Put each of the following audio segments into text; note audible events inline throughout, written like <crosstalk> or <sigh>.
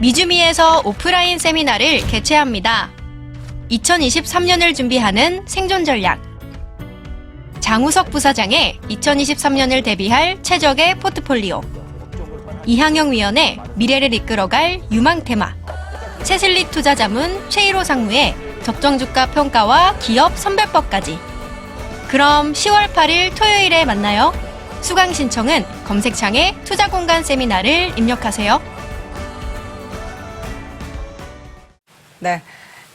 미주미에서 오프라인 세미나를 개최합니다. 2023년을 준비하는 생존 전략. 장우석 부사장의 2023년을 대비할 최적의 포트폴리오. 이항영 위원의 미래를 이끌어갈 유망 테마. 채슬리 투자 자문 최일호 상무의 적정 주가 평가와 기업 선별법까지. 그럼 10월 8일 토요일에 만나요. 수강 신청은 검색창에 투자 공간 세미나를 입력하세요. 네.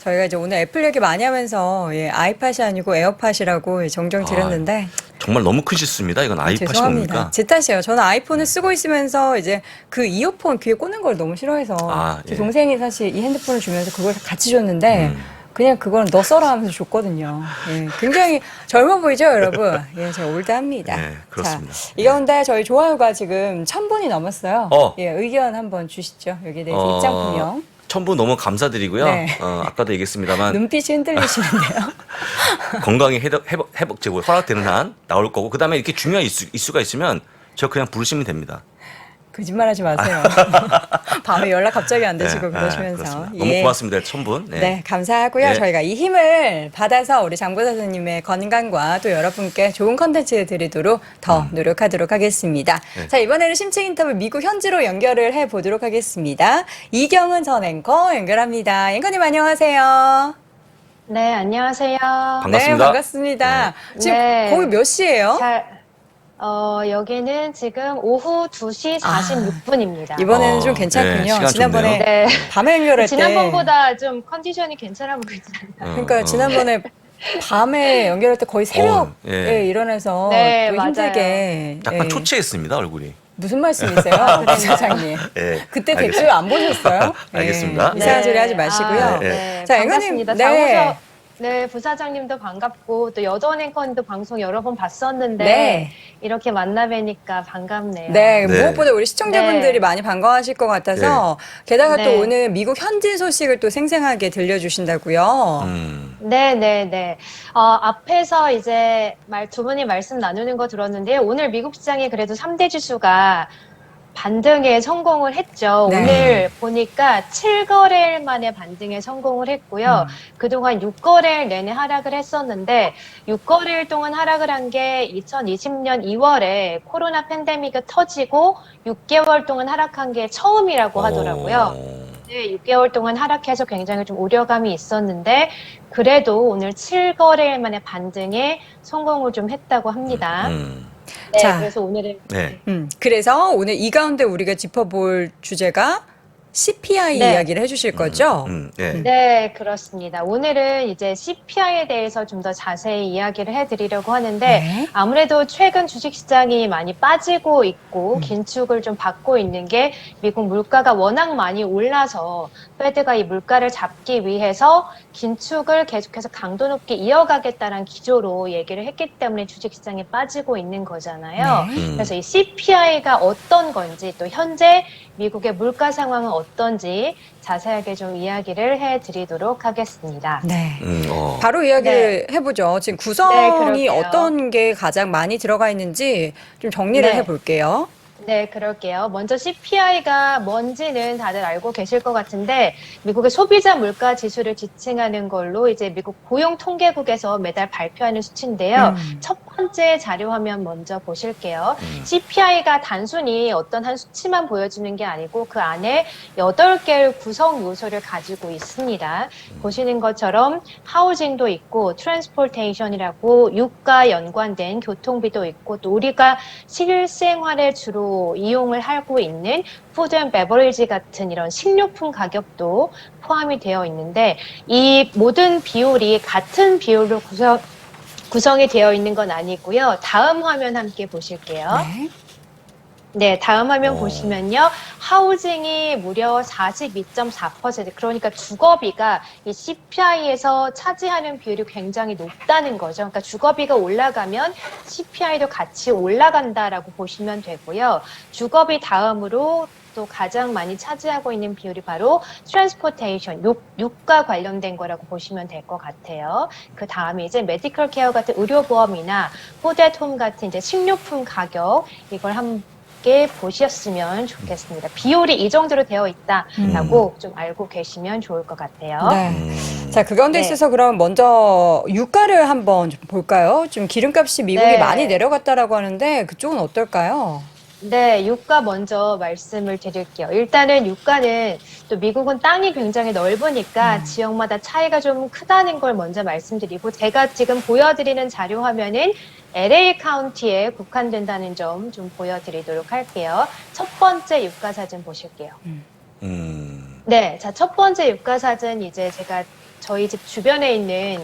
저희가 이제 오늘 애플 얘기 많이 하면서 예, 아이팟이 아니고 에어팟이라고 정정 드렸는데 정말 너무 큰 실수입니다. 이건 아이팟이 죄송합니다. 뭡니까? 제 탓이에요. 저는 아이폰을 쓰고 있으면서 이제 그 이어폰 귀에 꽂는 걸 너무 싫어해서 아, 제 예. 동생이 사실 이 핸드폰을 주면서 그걸 같이 줬는데 음. 그냥 그거는 너 써라 하면서 줬거든요. 예, 굉장히 젊어 보이죠, 여러분? <laughs> 예, 제가 올드합니다. 네, 그렇습니다. 자, 이 가운데 저희 좋아요가 지금 천 분이 넘었어요. 어. 예, 의견 한번 주시죠. 여기에 대해서 어, 입장 분명. 첨부 너무 감사드리고요. 네. 어, 아까도 얘기했습니다만 눈빛이 흔들리시는데요. <laughs> 건강이 회복, 회복, 회복 제고 허락되는 한 나올 거고 그다음에 이렇게 중요한 이슈, 이슈가 있으면 저 그냥 부르시면 됩니다. 거짓말하지 마세요. <laughs> 밤에 연락 갑자기 안 되시고 네, 네, 그러시면서. 그렇습니다. 너무 예. 고맙습니다. 첨분. 네. 감사하고요. 네. 저희가 이 힘을 받아서 우리 장보사 선생님의 건강과 또 여러분께 좋은 컨텐츠 드리도록 더 노력하도록 하겠습니다. 음. 네. 자, 이번에는 심층 인터뷰 미국 현지로 연결을 해 보도록 하겠습니다. 이경은 전 앵커 연결합니다. 앵커님 안녕하세요. 네, 안녕하세요. 반갑습니다. 네, 반갑습니다. 지금 네. 거기 몇 시예요? 잘, 어, 여기는 지금 오후 2시 46분입니다. 아, 이번에는 어, 좀 네, 괜찮군요. 시간 지난번에. 네. 밤에 <laughs> 연결할 때 지난번보다 좀 컨디션이 괜찮아 보이잖아요. 어, 그러니까 어. 지난번에 밤에 연결할 때 거의 새벽에 어, 예. 일어나서 네, 또. 힘들게 약간 예. 초췌했습니다 얼굴이. 무슨 말씀이세요, <laughs> 부사장님? 예. 그때 알겠습니다. 댓글 안 보셨어요? <laughs> 알겠습니다. 예, 이상한 네. 소리 하지 마시고요. 아, 네. 네. 자, 반갑습니다. 앵커님, 네. 장우석 네, 부사장님도 반갑고 또 여전 앵커님도 방송 여러 번 봤었는데 네. 이렇게 만나 뵈니까 반갑네요. 네, 네. 무엇보다 우리 시청자분들이 네. 많이 반가워하실 것 같아서 게다가 또 네. 오늘 미국 현지 소식을 또 생생하게 들려주신다고요. 음. 네, 네, 네. 어, 앞에서 이제 말, 두 분이 말씀 나누는 거 들었는데요. 오늘 미국 시장이 그래도 3대 지수가 반등에 성공을 했죠. 네. 오늘 보니까 7거래일 만에 반등에 성공을 했고요. 음. 그동안 6거래일 내내 하락을 했었는데 6거래일 동안 하락을 한 게 2020년 2월에 코로나 팬데믹이 터지고 6개월 동안 하락한 게 처음이라고 하더라고요. 어. 네, 6개월 동안 하락해서 굉장히 좀 우려감이 있었는데 그래도 오늘 7거래일 만에 반등에 성공을 좀 했다고 합니다. 음. 네, 자. 그래서 오늘은 네. 음, 그래서 오늘 이 가운데 우리가 짚어볼 주제가 CPI 네. 이야기를 해주실 거죠? 음. 네. 네, 그렇습니다. 오늘은 이제 CPI에 대해서 좀 더 자세히 이야기를 해드리려고 하는데 네. 아무래도 최근 주식시장이 많이 빠지고 음. 있고 긴축을 좀 받고 있는 게 미국 물가가 워낙 많이 올라서 페드가 이 물가를 잡기 위해서 긴축을 계속해서 강도 높게 이어가겠다는 기조로 얘기를 했기 때문에 주식시장이 빠지고 있는 거잖아요. 네. 음. 그래서 이 CPI가 어떤 건지 또 현재 미국의 물가 상황은 어떤지 자세하게 좀 이야기를 해드리도록 하겠습니다. 네. 음. 어. 바로 이야기를 해보죠. 지금 구성이 네, 그럴게요. 어떤 게 가장 많이 들어가 있는지 좀 정리를 네. 해볼게요. 네, 그럴게요. 먼저 CPI가 뭔지는 다들 알고 계실 것 같은데 미국의 소비자 물가 지수를 지칭하는 걸로 이제 미국 고용 통계국에서 매달 발표하는 수치인데요. 음. 첫 번째 자료 화면 먼저 보실게요. 음. CPI가 단순히 어떤 한 수치만 보여주는 게 아니고 그 안에 8개의 구성 요소를 가지고 있습니다. 보시는 것처럼 하우징도 있고 트랜스포테이션이라고 유가 연관된 교통비도 있고 또 우리가 실생활에 주로 이용을 하고 있는 푸드 앤 베버리지 같은 이런 식료품 가격도 포함이 되어 있는데 이 모든 비율이 같은 비율로 구성 구성이 되어 있는 건 아니고요. 다음 화면 함께 보실게요. 네. 네, 다음 화면 어. 보시면요. 하우징이 무려 42.4% 그러니까 주거비가 이 CPI에서 차지하는 비율이 굉장히 높다는 거죠. 그러니까 주거비가 올라가면 CPI도 같이 올라간다라고 보시면 되고요. 주거비 다음으로 또 가장 많이 차지하고 있는 비율이 바로 트랜스포테이션, 육, 육과 관련된 거라고 보시면 될 것 같아요. 그 다음에 이제 메디컬 케어 같은 의료보험이나 푸드앳홈 같은 이제 식료품 가격 이걸 함께 함께 보셨으면 좋겠습니다. 비율이 이 정도로 되어 있다라고 좀 알고 계시면 좋을 것 같아요. 네. 음. 자, 그 가운데 네. 있어서 그럼 먼저 유가를 한번 좀 볼까요? 좀 기름값이 미국이 네. 많이 내려갔다라고 하는데 그쪽은 어떨까요? 네, 유가 먼저 말씀을 드릴게요. 일단은 유가는 또 미국은 땅이 굉장히 넓으니까 지역마다 차이가 좀 크다는 걸 먼저 말씀드리고 제가 지금 보여드리는 자료 화면은 LA 카운티에 국한된다는 점 좀 보여드리도록 할게요. 첫 번째 유가 사진 보실게요. 음. 네, 자, 첫 번째 유가 사진 이제 제가 저희 집 주변에 있는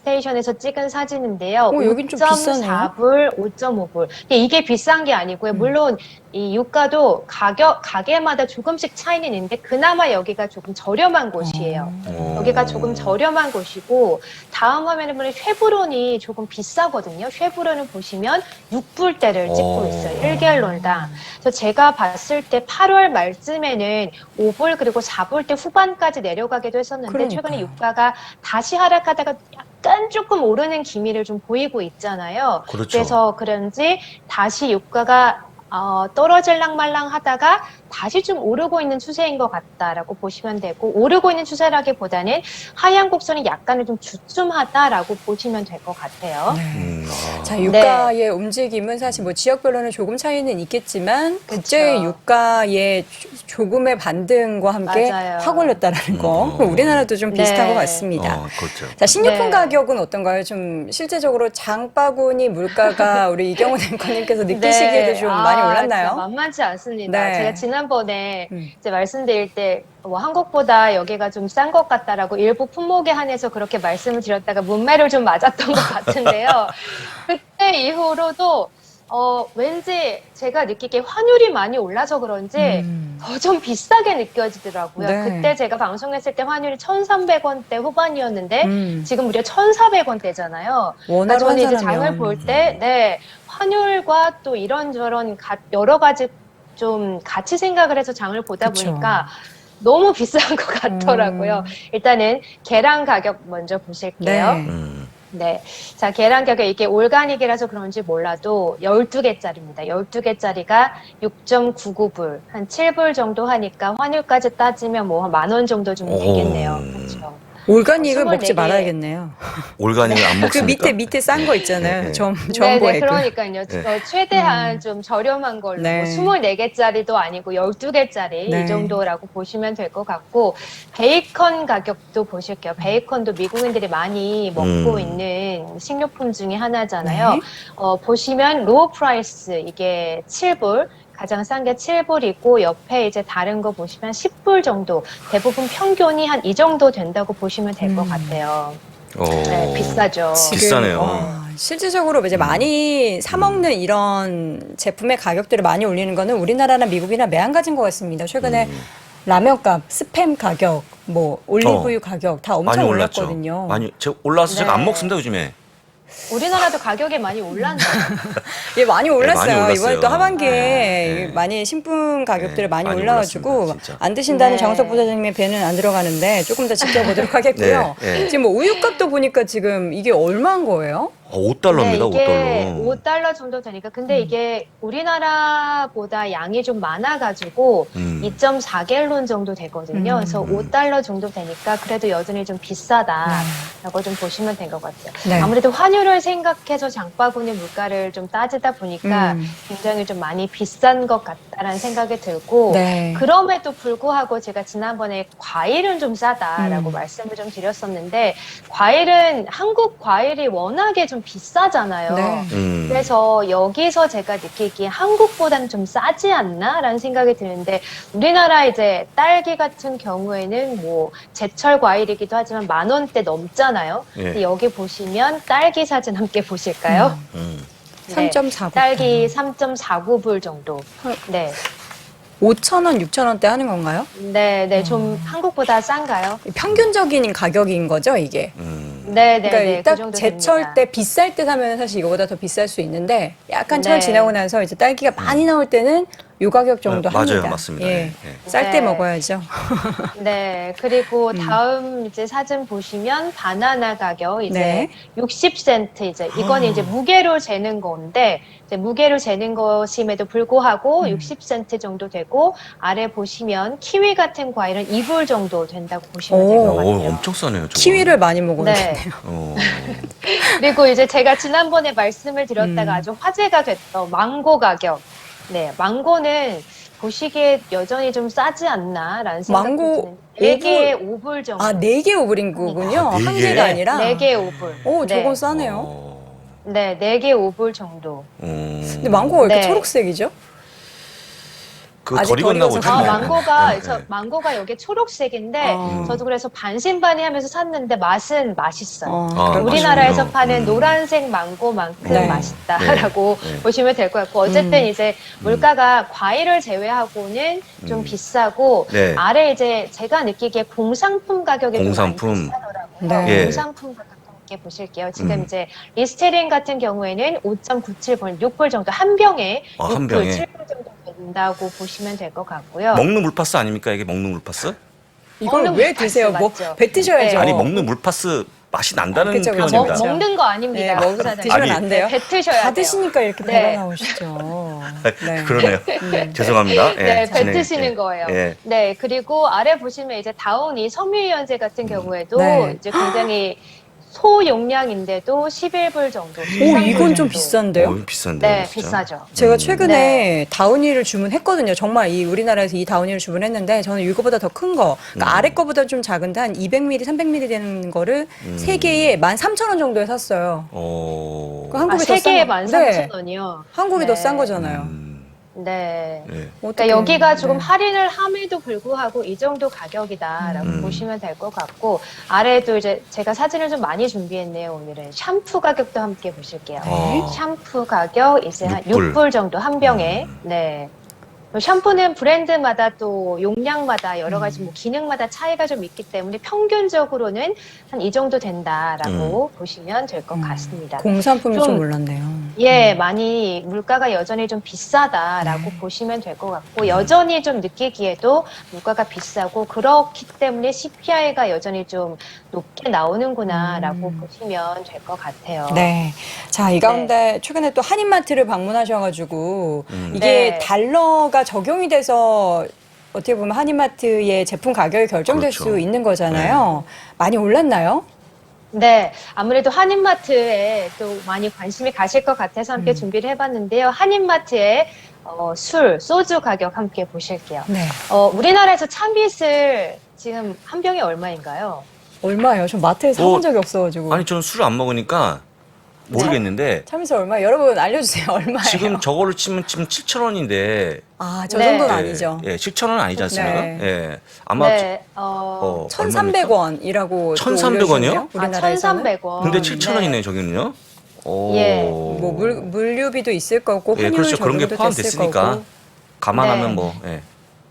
스테이션에서 찍은 사진인데요. 어, 여긴 좀 비싸네요. 5.4불, 5.5불. 이게 비싼 게 아니고요. 물론 이 유가도 가격, 가게마다 조금씩 차이는 있는데 그나마 여기가 조금 저렴한 곳이에요. 어. 여기가 조금 저렴한 곳이고 다음 화면에 보면 쉐브론이 조금 비싸거든요. 쉐브론을 보시면 6불대를 찍고 어. 있어요. 1갤론당. 그래서 제가 봤을 때 8월 말쯤에는 5불 그리고 4불대 후반까지 내려가기도 했었는데 그러니까요. 최근에 유가가 다시 하락하다가 약간 조금 오르는 기미를 좀 보이고 있잖아요. 그렇죠. 그래서 그런지 다시 유가가 어, 떨어질랑 말랑 하다가 다시 좀 오르고 있는 추세인 것 같다라고 보시면 되고 오르고 있는 추세라기보다는 하향 곡선이 약간은 좀 주춤하다라고 보시면 될 것 같아요. 네. 음, 아. 자, 유가의 움직임은 사실 뭐 지역별로는 조금 차이는 있겠지만 국제 그쵸. 유가의 조- 조금의 반등과 함께 맞아요. 확 올렸다라는 거. 음. 그럼 우리나라도 좀 비슷한 네. 것 같습니다. 어, 그렇죠. 자, 식료품 네. 가격은 어떤가요? 좀 실제적으로 장바구니 물가가 <laughs> 우리 이경훈 앵커님께서 느끼시기에도 좀 아, 많이 올랐나요? 만만치 않습니다. 네. 제가 지난 번에 음. 이제 말씀드릴 때 뭐 한국보다 여기가 좀 싼 것 같다라고 일부 품목에 한해서 그렇게 말씀을 드렸다가 문매를 좀 맞았던 것 같은데요. <laughs> 그때 이후로도 어 왠지 제가 느끼기에 환율이 많이 올라서 그런지 음. 더좀 비싸게 느껴지더라고요. 네. 그때 제가 방송했을 때 환율이 1,300원대 후반이었는데 음. 지금 무려 1,400원대잖아요. 원화로 저는 이제. 장을 볼 때, 네, 환율과 또 이런저런 가- 여러 가지 좀 같이 생각을 해서 장을 보다 그쵸. 보니까 너무 <laughs> 비싼 것 같더라고요. 음. 일단은 계란 가격 먼저 보실게요. 네. 음. 네. 자, 계란 가격 이게 올가닉이라서 그런지 몰라도 12개짜리입니다. 12개짜리가 6.99불, 한 7불 정도 하니까 환율까지 따지면 뭐만원 정도 좀 오. 되겠네요. 그렇죠. 올가닉을 어, 먹지 24개. 말아야겠네요. 올가닉을 안 <laughs> 그 먹습니까? 밑에 밑에 싼거 있잖아요. 네, 네. 점 네, 점보에 네, 그러니까요. 네. 어, 최대한 좀 저렴한 걸로 네. 뭐 24개짜리도 아니고 12개짜리 네. 이 정도라고 보시면 될 것 같고 베이컨 가격도 보실게요. 베이컨도 미국인들이 많이 먹고 음. 있는 식료품 중에 하나잖아요. 네. 어, 보시면 로우 프라이스 이게 7불 가장 싼 게 7불이고 옆에 이제 다른 거 보시면 10불 정도 대부분 평균이 한 이 정도 된다고 보시면 될 것 음. 같아요. 어. 네, 비싸죠. 지금, 비싸네요. 어, 실질적으로 이제 많이 사 먹는 이런 제품의 가격들을 많이 올리는 거는 우리나라나 미국이나 매한가지인 것 같습니다. 최근에 음. 라면 값, 스팸 가격, 뭐 올리브유 가격 다 엄청 많이 올랐죠. 올랐거든요. 많이 제가 올라서 제가 안 네. 먹습니다 요즘에. 우리나라도 가격이 많이 올랐네요. <laughs> 예, 많이 올랐어요. 많이 올랐어요. 이번에 또 하반기에 네. 많이 신품 가격들이 네, 많이, 많이 올라가지고 올랐습니다, 진짜. 안 드신다는 네. 장석 부사장님의 배는 안 들어가는데 조금 더 지켜보도록 <laughs> 하겠고요. 네, 네. 지금 뭐 우유값도 보니까 지금 이게 얼마인 거예요? 어, 5달러입니다. 네, 이게 5달러. 5달러 정도 되니까. 근데 음. 이게 우리나라보다 양이 좀 많아가지고 음. 2.4갤론 정도 되거든요. 음. 그래서 5달러 정도 되니까 그래도 여전히 좀 비싸다라고 좀 보시면 된 것 같아요. 네. 아무래도 환율을 생각해서 장바구니 물가를 좀 따지다 보니까 음. 굉장히 좀 많이 비싼 것 같다라는 생각이 들고 네. 그럼에도 불구하고 제가 지난번에 과일은 좀 싸다라고 음. 말씀을 좀 드렸었는데 과일은 한국 과일이 워낙에 좀 비싸잖아요. 네. 음. 그래서 여기서 제가 느끼기에 한국보다는 좀 싸지 않나라는 생각이 드는데 우리나라 이제 딸기 같은 경우에는 뭐 제철 과일이기도 하지만 만 원대 넘잖아요. 예. 근데 여기 보시면 딸기 사진 함께 보실까요? 음. 네. 3.49. 딸기 3.49불 정도. 네. 5천 원, 6천 원대 하는 건가요? 네, 네. 좀 한국보다 싼가요? 평균적인 가격인 거죠, 이게. 음. 네, 네, 그러니까 네. 딱 그 정도 제철 됩니다. 때 비쌀 때 사면 사실 이거보다 더 비쌀 수 있는데 약간 철 네. 지나고 나서 이제 딸기가 많이 나올 때는 요 가격 정도 네, 맞아요, 합니다. 맞습니다. 예. 네, 네. 쌀때 네. 먹어야죠. <laughs> 네, 그리고 음. 다음 이제 사진 보시면 바나나 가격 이제 네. 60센트 이제 이건 아. 이제 무게로 재는 건데 이제 무게로 재는 것임에도 불구하고 음. 60센트 정도 되고 아래 보시면 키위 같은 과일은 2불 정도 된다고 보시면 될 오. 것 오, 같아요. 엄청 싸네요. 저거. 키위를 많이 먹었네요. 네. 어. <laughs> 그리고 이제 제가 지난번에 말씀을 드렸다가 음. 아주 화제가 됐던 망고 가격. 네, 망고는 보시기에 여전히 좀 싸지 않나라는 생각이 망고 드는데 4개에 5불 정도. 아, 네 개 오브린 거군요. 아, 네한 개? 개가 아니라. 4개에 5불. 오, 저건 네. 싸네요. 어. 네, 4개 5불 정도. 음. 근데 망고가 왜 이렇게 네. 초록색이죠? 그 아직 익었나 익어서 보죠. 아, 네. 망고가, 네, 저 네. 망고가 여기 초록색인데, 아. 저도 그래서 반신반의 하면서 샀는데 맛은 맛있어요. 어, 아. 우리나라에서 맛있군요. 파는 음. 노란색 망고만큼 네. 맛있다라고 네. 네. 보시면 될 것 같고 어쨌든 음. 이제 물가가 과일을 제외하고는 좀 음. 비싸고 네. 아래 이제 제가 느끼기에 공상품 가격이 공상품. 좀 많이 비싸더라고요. 네. 예. 공상품 가격 함께 보실게요. 지금 음. 이제 리스테린 같은 경우에는 5.97불, 6불 정도 한 병에 아, 6불, 한 병에. 7불 정도 된다고 보시면 될 것 같고요. 먹는 물파스 아닙니까? 이게 먹는 물파스? 이걸 먹는 왜 물파스 드세요? 뭐 맞죠? 뱉으셔야죠. 네. 아니 먹는 물파스 맛이 난다는 아, 그쵸, 그쵸. 아, 먹, 표현입니다. 그렇죠. 먹는 거 아닙니다. 네, 먹, 사장님. 드시면 아니, 안 돼요. 네, 뱉으셔야 다 돼요. 드시니까 이렇게 네. 배가 나오시죠. 네. <laughs> 그러네요. 음. <laughs> 죄송합니다. 예, 네, 진행- 뱉으시는 예. 거예요. 예. 네, 그리고 아래 보시면 이제 다운이 섬유유연제 같은 경우에도 네. 이제 굉장히 소용량인데도 11불 정도. 오, 13불 이건 좀. 비싼데요? 어, 비싼데. 네, 진짜. 비싸죠. 제가 음. 최근에 네. 다운이를 주문했거든요. 정말 이 우리나라에서 이 다운이를 주문했는데 저는 이거보다 더 큰 거, 그러니까 음. 아래 거보다 좀 작은데 한 200ml, 300ml 되는 거를 음. 세 개에 13,000원 정도에 샀어요. 어. 그 아, 한국이 더세 개에 싼 거. 네. 13,000원이요. 한국이 더싼 거잖아요. 음, 네. 네. 그러니까. 여기가 조금 네. 할인을 함에도 불구하고 이 정도 가격이다라고 음. 보시면 될 것 같고 아래에도 이제 제가 사진을 좀 많이 준비했네요 오늘은 샴푸 가격도 함께 보실게요. 네. 샴푸 가격 이제 한 6불. 6불 정도 한 병에 음. 네. 샴푸는 브랜드마다 또 용량마다 여러 가지 음. 뭐 기능마다 차이가 좀 있기 때문에 평균적으로는 한 이 정도 된다라고 보시면 될것 음. 같습니다. 공산품이 좀, 좀- 몰랐네요. 예, 많이 물가가 여전히 좀 비싸다라고 네. 보시면 될 것 같고 여전히 좀 느끼기에도 물가가 비싸고 그렇기 때문에 CPI가 여전히 좀 높게 나오는구나라고 음. 보시면 될 것 같아요. 네. 자, 이 가운데 최근에 또 한인마트를 방문하셔가지고 음. 이게 네. 달러가 적용이 돼서 어떻게 보면 한인마트의 제품 가격이 결정될 그렇죠. 수 있는 거잖아요. 많이 올랐나요? 네, 아무래도 한인마트에 또 많이 관심이 가실 것 같아서 함께 음. 준비를 해봤는데요. 한인마트의 어, 술, 소주 가격 함께 보실게요. 네. 어, 우리나라에서 참빗을 지금 한 병에 얼마인가요? 얼마예요? 저 마트에서 뭐, 사본 적이 없어가지고. 아니 저는 술을 안 먹으니까 모르겠는데 참이슬 얼마? 여러분 알려주세요. <laughs> 얼마예요? 지금 저거를 치면 지금 7천 원인데 아, 저 네. 정도는 예, 아니죠. 예, 7천 원 아니지 않습니까? 네. 예. 아마 네, 어, 어, 1,300원이라고 1,300원 이요? 아, 우리나라에서는. 1,300원. 근데 7천 원이네요, 저기는요. 오. 예. 뭐 물, 물류비도 있을 거고 예, 환율 그렇죠. 그런 게 적용도 됐을 포함됐으니까 거고. 감안하면 네. 뭐 예.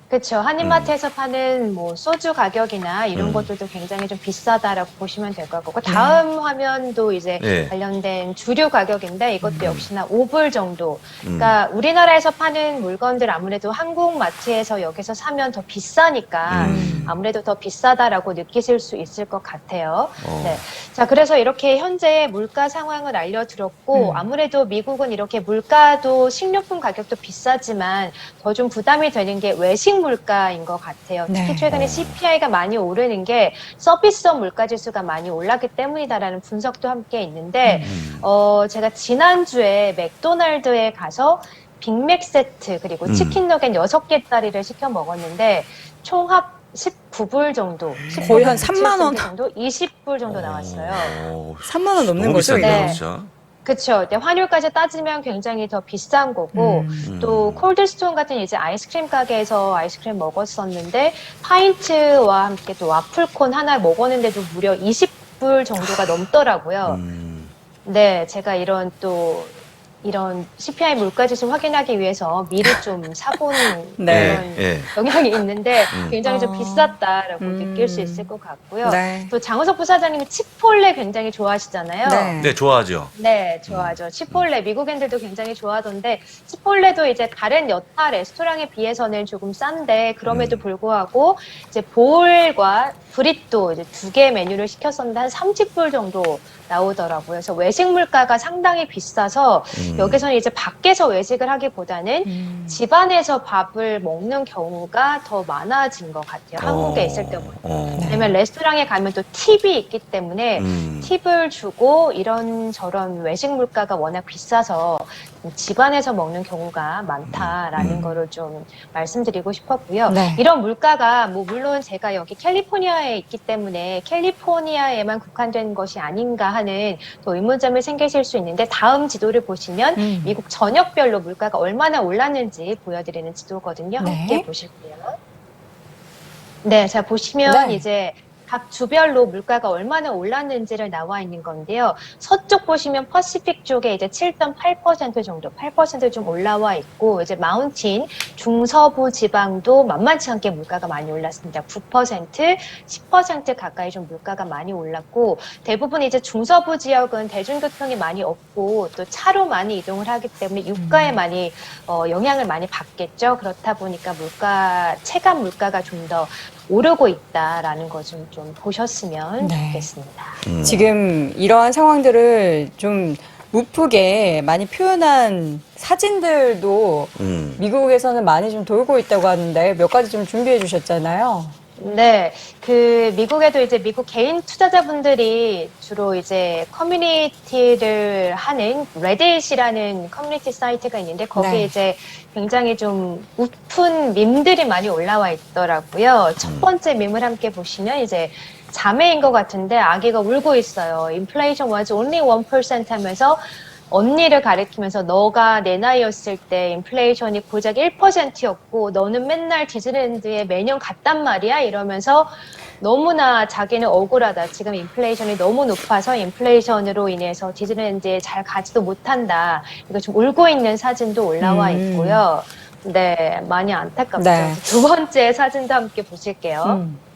그렇죠. 한인마트에서 파는 뭐 소주 가격이나 이런 음. 것들도 굉장히 좀 비싸다라고 보시면 될 것 같고 다음 화면도 이제 네. 관련된 주류 가격인데 이것도 역시나 5불 정도. 음. 그러니까 우리나라에서 파는 물건들 아무래도 한국 마트에서 여기서 사면 더 비싸니까 음. 아무래도 더 비싸다라고 느끼실 수 있을 것 같아요. 어. 네. 자, 그래서 이렇게 현재 물가 상황을 알려드렸고, 음. 아무래도 미국은 이렇게 물가도 식료품 가격도 비싸지만 더 좀 부담이 되는 게 외식 물가인 것 같아요. 특히 네. 최근에 어. CPI가 많이 오르는 게 서비스업 물가 지수가 많이 올랐기 때문이다라는 분석도 함께 있는데, 음. 어, 제가 지난주에 맥도날드에 가서 빅맥 세트 그리고 음. 치킨 너겟 6개짜리를 시켜 먹었는데 총합 19불 정도. 거의 한 19불 3만 원. 정도, 20불 정도 나왔어요. 어, 3만 원 넘는 거죠, 비싼데요, 네. 진짜. 그렇죠. 환율까지 따지면 굉장히 더 비싼 거고 음. 음. 또 콜드스톤 같은 이제 아이스크림 가게에서 아이스크림 먹었었는데 파인트와 함께 또 와플콘 하나 먹었는데도 무려 20불 정도가 넘더라고요. 음. 네, 제가 이런 또 이런 CPI 물가지수 확인하기 위해서 미리 좀 <laughs> 사보는 네. 그런 예. 영향이 있는데 음. 굉장히 좀 어. 비쌌다라고 음. 느낄 수 있을 것 같고요. 네. 또 장우석 부사장님이 치폴레 굉장히 좋아하시잖아요. 네. 네, 좋아하죠. 네, 좋아하죠. 치폴레 미국인들도 굉장히 좋아하던데 치폴레도 이제 다른 여타 레스토랑에 비해서는 조금 싼데 그럼에도 음. 불구하고 이제 볼과 브리또 이제 두 개 메뉴를 시켰었는데 한 30불 정도 나오더라고요. 그래서 외식 물가가 상당히 비싸서 음. 여기서는 이제 밖에서 외식을 하기보다는 음. 집안에서 밥을 먹는 경우가 더 많아진 것 같아요. 한국에 어, 있을 때보다. 어. 왜냐면 레스토랑에 가면 또 팁이 있기 때문에 음. 팁을 주고 이런 저런 외식 물가가 워낙 비싸서 집안에서 먹는 경우가 많다라는 음. 거를 좀 말씀드리고 싶었고요. 네. 이런 물가가 뭐 물론 제가 여기 캘리포니아에 있기 때문에 캘리포니아에만 국한된 것이 아닌가 하는 또 의문점이 생기실 수 있는데 다음 지도를 보시면 음. 미국 전역별로 물가가 얼마나 올랐는지 보여드리는 지도거든요. 네. 함께 보실게요. 네, 자 보시면 네. 이제 각 주별로 물가가 얼마나 올랐는지를 나와 있는 건데요. 서쪽 보시면 퍼시픽 쪽에 이제 7.8% 정도, 8%좀 올라와 있고 이제 마운틴 중서부 지방도 만만치 않게 물가가 많이 올랐습니다. 9%, 10% 가까이 좀 물가가 많이 올랐고 대부분 이제 중서부 지역은 대중교통이 많이 없고 또 차로 많이 이동을 하기 때문에 유가에 음. 많이 어, 영향을 많이 받겠죠. 그렇다 보니까 물가 체감 물가가 좀더 오르고 있다라는 거좀좀 보셨으면 네. 좋겠습니다. 음. 지금 이러한 상황들을 좀 우프게 많이 표현한 사진들도 음. 미국에서는 많이 좀 돌고 있다고 하는데 몇 가지 좀 준비해 주셨잖아요. 네, 그 미국에도 이제 미국 개인 투자자분들이 주로 이제 커뮤니티를 하는 레딧이라는 커뮤니티 사이트가 있는데 거기 네. 이제 굉장히 좀 우픈 밈들이 많이 올라와 있더라고요. 첫 음. 번째 밈을 함께 보시면 이제 자매인 것 같은데 아기가 울고 있어요. Inflation was only 1% 하면서 언니를 가리키면서 너가 내 나이였을 때 인플레이션이 고작 1%였고 너는 맨날 디즈니랜드에 매년 갔단 말이야 이러면서 너무나 자기는 억울하다. 지금 인플레이션이 너무 높아서 인플레이션으로 인해서 디즈니랜드에 잘 가지도 못한다. 이거 좀 울고 있는 사진도 올라와 음. 있고요. 네, 많이 안타깝죠. 네. 두 번째 사진도 함께 보실게요. 음.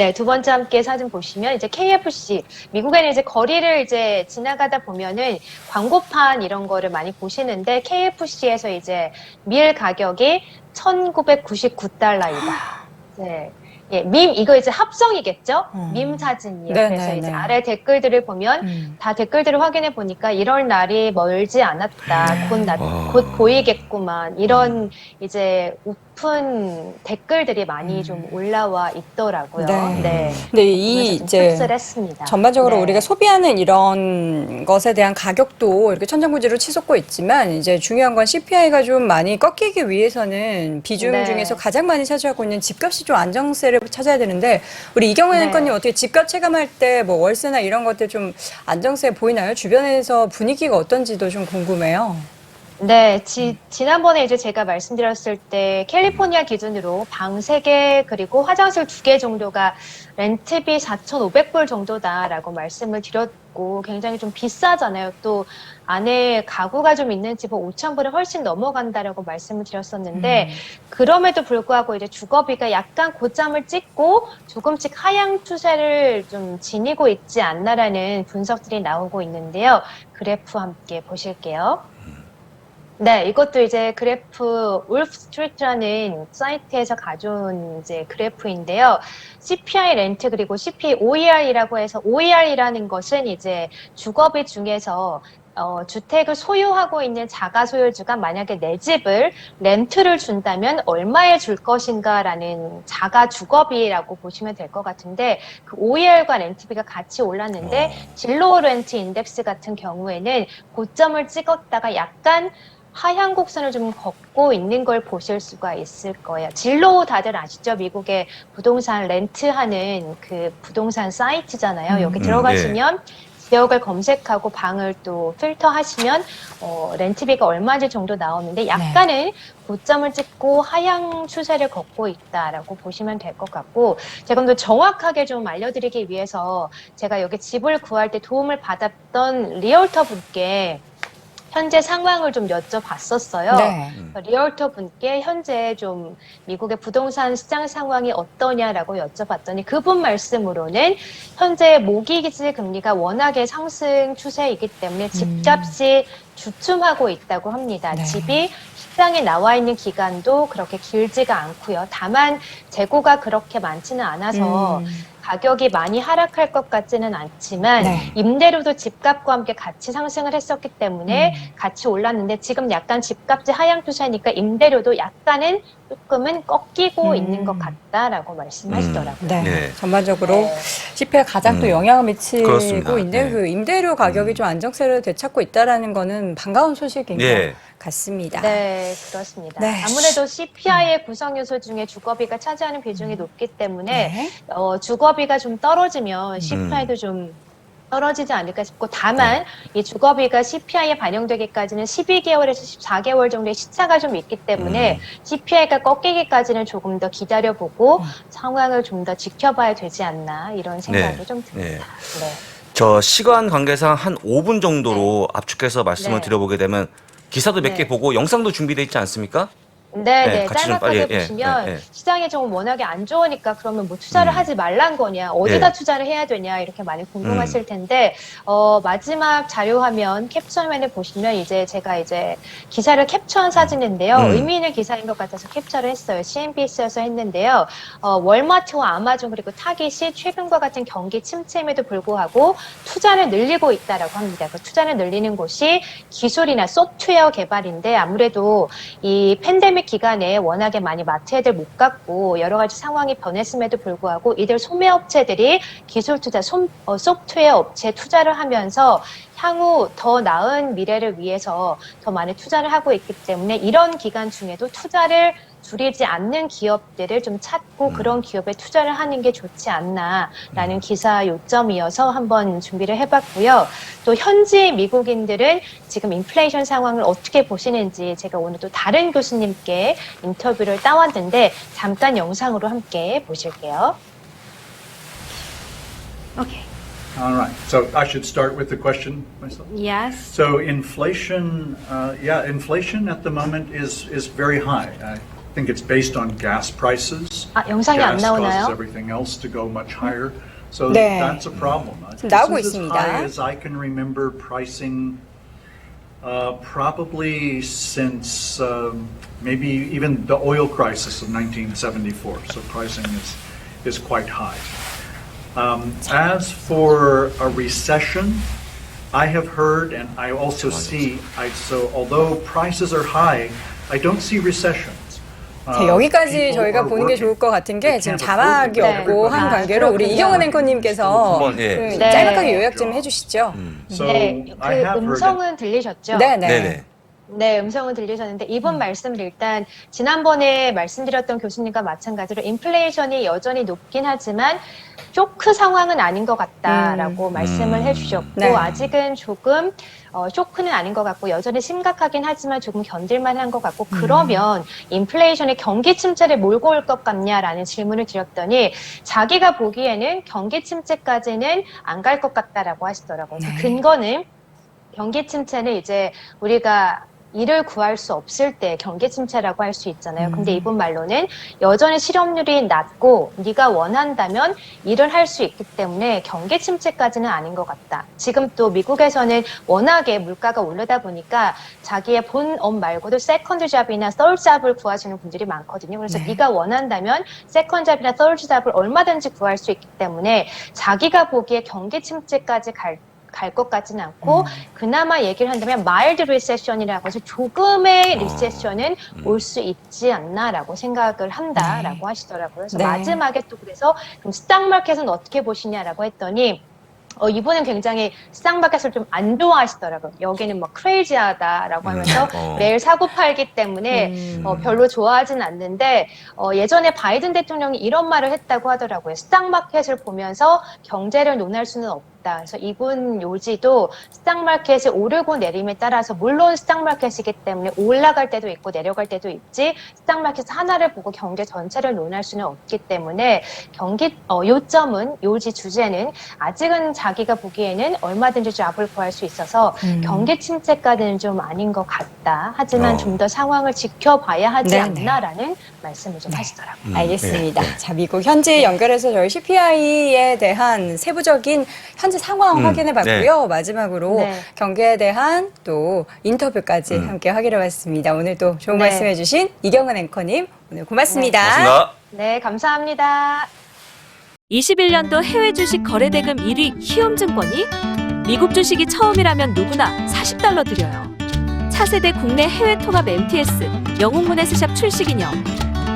네, 두 번째 함께 사진 보시면 이제 KFC 미국에는 이제 거리를 이제 지나가다 보면은 광고판 이런 거를 많이 보시는데 KFC에서 이제 밀 가격이 1,999달러이다. 네. 예, 밈 이거 이제 합성이겠죠? 음. 밈 사진이에요. 네, 그래서 네, 이제 네. 아래 댓글들을 보면 음. 다 댓글들을 확인해 보니까 이럴 날이 멀지 않았다. 곧, 나, 와. 곧 보이겠구만. 이런 이제 우픈 댓글들이 많이 음. 좀 올라와 있더라고요. 네. 네. 근데 이 그래서 좀 이제 씁쓸했습니다. 전반적으로 네. 우리가 소비하는 이런 것에 대한 가격도 이렇게 천정부지로 치솟고 있지만 이제 중요한 건 CPI가 좀 많이 꺾이기 위해서는 비중 네. 중에서 가장 많이 차지하고 있는 집값이 좀 안정세를 찾아야 되는데 우리 이경원 네. 앵커님 어떻게 집값 체감할 때 뭐 월세나 이런 것들 좀 안정세 보이나요? 주변에서 분위기가 어떤지도 좀 궁금해요. 네, 지, 지난번에 이제 제가 말씀드렸을 때 캘리포니아 기준으로 방 3개 그리고 화장실 2개 정도가 렌트비 4,500불 정도다라고 말씀을 드렸고 굉장히 좀 비싸잖아요. 또 안에 가구가 좀 있는 집은 5,000불은 훨씬 넘어간다라고 말씀을 드렸었는데 음. 그럼에도 불구하고 이제 주거비가 약간 고점을 찍고 조금씩 하향 추세를 좀 지니고 있지 않나라는 분석들이 나오고 있는데요. 그래프 함께 보실게요. 네, 이것도 이제 그래프 울프 스트리트라는 사이트에서 가져온 이제 그래프인데요. CPI 렌트 그리고 CPI OER이라고 해서 OER이라는 것은 이제 주거비 중에서 어, 주택을 소유하고 있는 자가 소유주가 만약에 내 집을 렌트를 준다면 얼마에 줄 것인가라는 자가 주거비라고 보시면 될 것 같은데 그 OER과 렌트비가 같이 올랐는데 진로우 렌트 인덱스 같은 경우에는 고점을 찍었다가 약간 하향 곡선을 좀 걷고 있는 걸 보실 수가 있을 거예요. 진로우 다들 아시죠? 미국의 부동산 렌트하는 그 부동산 사이트잖아요. 음. 여기 음, 들어가시면 지역을 검색하고 방을 또 필터하시면 어, 렌트비가 얼마인지 정도 나오는데 약간은 고점을 찍고 하향 추세를 걷고 있다라고 보시면 될 것 같고 제가 좀더 정확하게 좀 알려드리기 위해서 제가 여기 집을 구할 때 도움을 받았던 리얼터 분께 현재 상황을 좀 여쭤봤었어요. 네. 리얼터 분께 현재 좀 미국의 부동산 시장 상황이 어떠냐라고 여쭤봤더니 그분 말씀으로는 현재 모기지 금리가 워낙에 상승 추세이기 때문에 집값이 주춤하고 있다고 합니다. 네. 집이 시장에 나와 있는 기간도 그렇게 길지가 않고요. 다만 재고가 그렇게 많지는 않아서 음. 가격이 많이 하락할 것 같지는 않지만 네. 임대료도 집값과 함께 같이 상승을 했었기 때문에 음. 같이 올랐는데 지금 약간 집값이 하향 추세니까 임대료도 약간은 조금은 꺾이고 음. 있는 것 같다라고 말씀하시더라고요. 네. 네. 전반적으로 네. CPI에 가장 또 음. 영향을 미치고 그렇습니다. 있는 네. 그 임대료 가격이 음. 좀 안정세를 되찾고 있다라는 거는 반가운 소식인 네. 것 같습니다. 네, 그렇습니다. 네. 아무래도 CPI의 구성 요소 중에 주거비가 차지하는 비중이 높기 때문에 네. 어, 주거비 가 좀 떨어지면 CPI도 좀 떨어지지 않을까 싶고 다만 이 주거비가 CPI에 반영되기까지는 12개월에서 14개월 정도의 시차가 좀 있기 때문에 음. CPI가 꺾이기까지는 조금 더 기다려보고 음. 상황을 좀 더 지켜봐야 되지 않나 이런 생각이 네. 좀 듭니다. 네. 저 시간 관계상 한 5분 정도로 압축해서 말씀을 네. 드려보게 되면 기사도 몇 개 네. 보고 영상도 준비되어 있지 않습니까? 네, 네, 네. 같이 좀 짤막하게 예, 보시면 예, 예. 시장이 좀 워낙에 안 좋으니까 그러면 뭐 투자를 음. 하지 말란 거냐, 어디다 예. 투자를 해야 되냐 이렇게 많이 음. 궁금하실 텐데 어, 마지막 자료 화면 캡처 화면을 보시면 이제 제가 이제 기사를 캡처한 사진인데요. 음. 의미 있는 기사인 것 같아서 캡처를 했어요. CNBC에서 했는데요. 어, 월마트와 아마존 그리고 타깃이 최근과 같은 경기 침체임에도 불구하고 투자를 늘리고 있다라고 합니다. 그 투자를 늘리는 곳이 기술이나 소프트웨어 개발인데 아무래도 이 팬데믹 기간에 워낙에 많이 마트 애들 못 갔고 여러 가지 상황이 변했음에도 불구하고 이들 소매업체들이 기술 투자, 소, 어, 소프트웨어 업체에 투자를 하면서 향후 더 나은 미래를 위해서 더 많이 투자를 하고 있기 때문에 이런 기간 중에도 투자를 줄이지 않는 기업들을 좀 찾고 음. 그런 기업에 투자를 하는 게 좋지 않나라는 기사 요점이어서 한번 준비를 해봤고요. 또 현지 미국인들은 지금 인플레이션 상황을 어떻게 보시는지 제가 오늘 또 다른 교수님께 인터뷰를 따왔는데 잠깐 영상으로 함께 보실게요. Okay. All right. So I should start with the question myself. Yes. So inflation, uh, yeah, inflation at the moment is is very high. I think it's based on gas prices. 아, 영상이 안 Gas causes 나오나요? everything else to go much higher. So 네. that's a problem. Uh, 지금 나오고 this is as 있습니다. high as I can remember pricing. Uh, probably since um, maybe even the oil crisis of 1974. So pricing is is quite high. Um, as for a recession, I have heard and I also see. I, so although prices are high, I don't see recessions. 자, Uh, 여기까지 저희가 보는 게. 좋을 것 같은 게 지금 자막이 없고 한 아, 관계로 우리. 이경은 앵커님께서 한번, 예. 그 네. 짤막하게 요약 좀 해주시죠. 음. 네, 그. 음성은 들리셨죠? 네네. 네네. 네, 음성은 들리셨는데 이번 말씀을 일단 지난번에 말씀드렸던 교수님과 마찬가지로 인플레이션이 여전히 높긴 하지만 쇼크 상황은 아닌 것 같다라고 음. 말씀을 음. 해주셨고 네. 아직은 조금 어, 쇼크는 아닌 것 같고 여전히 심각하긴 하지만 조금 견딜만한 것 같고 음. 그러면 인플레이션이 경기 침체를 몰고 올 것 같냐라는 질문을 드렸더니 자기가 보기에는 경기 침체까지는 안 갈 것 같다라고 하시더라고요. 그 네. 근거는 경기 침체는 이제 우리가 일을 구할 수 없을 때 경기 침체라고 할 수 있잖아요. 근데 음. 이분 말로는 여전히 실업률이 낮고 네가 원한다면 일을 할 수 있기 때문에 경기 침체까지는 아닌 것 같다. 지금 또 미국에서는 워낙에 물가가 오르다 보니까 자기의 본업 말고도 세컨드 잡이나 썰드 잡을 구하시는 분들이 많거든요. 그래서 네. 네가 원한다면 세컨드 잡이나 썰드 잡을 얼마든지 구할 수 있기 때문에 자기가 보기에 경기 침체까지 갈 갈 것 같지는 않고 음. 그나마 얘기를 한다면 마일드 리세션이라고 해서 조금의 어. 리세션은 음. 올수 있지 않나라고 생각을 한다라고 하시더라고요. 그래서 네. 마지막에 또 그래서 그럼 스탁마켓은 어떻게 보시냐라고 했더니 어, 이분은 굉장히 스탁마켓을 좀 안 좋아하시더라고요. 여기는 뭐 크레이지하다라고 음. 하면서 어. 매일 사고 팔기 때문에 음. 어, 별로 좋아하진 않는데 어, 예전에 바이든 대통령이 이런 말을 했다고 하더라고요. 스탁마켓을 보면서 경제를 논할 수는 없다. 같다. 그래서 이분 요지도 스탁마켓이 오르고 내림에 따라서 물론 스탁마켓이기 때문에 올라갈 때도 있고 내려갈 때도 있지 스탁마켓 하나를 보고 경제 전체를 논할 수는 없기 때문에 경기 어, 요점은 요지 주제는 아직은 자기가 보기에는 얼마든지 잡을 구할 수 있어서 음. 경기 침체까지는 좀 아닌 것 같다. 하지만 어. 좀더 상황을 지켜봐야 하지 네, 않나라는 말씀을 좀 하시더라고요. 음, 알겠습니다. 예, 예. 자, 미국 현지 연결해서 저희 CPI에 대한 세부적인 현재 상황 음, 확인해 봤고요. 마지막으로 네. 경기에 대한 또 인터뷰까지 음. 함께 확인해 봤습니다. 오늘 또 좋은 네. 말씀해 주신 이경은 앵커님 오늘 고맙습니다. 고맙습니다. 네, 감사합니다. 21년도 해외 주식 거래대금 1위 희움증권이 미국 주식이 처음이라면 누구나 40달러 드려요. 차세대 국내 해외 통합 MTS 영웅문에스샵 출시 기념.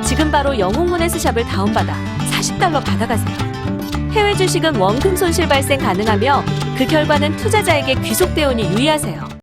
지금 바로 영웅문에스샵을 다운받아 40달러 받아가세요. 해외 주식은 원금 손실 발생 가능하며 그 결과는 투자자에게 귀속되오니 유의하세요.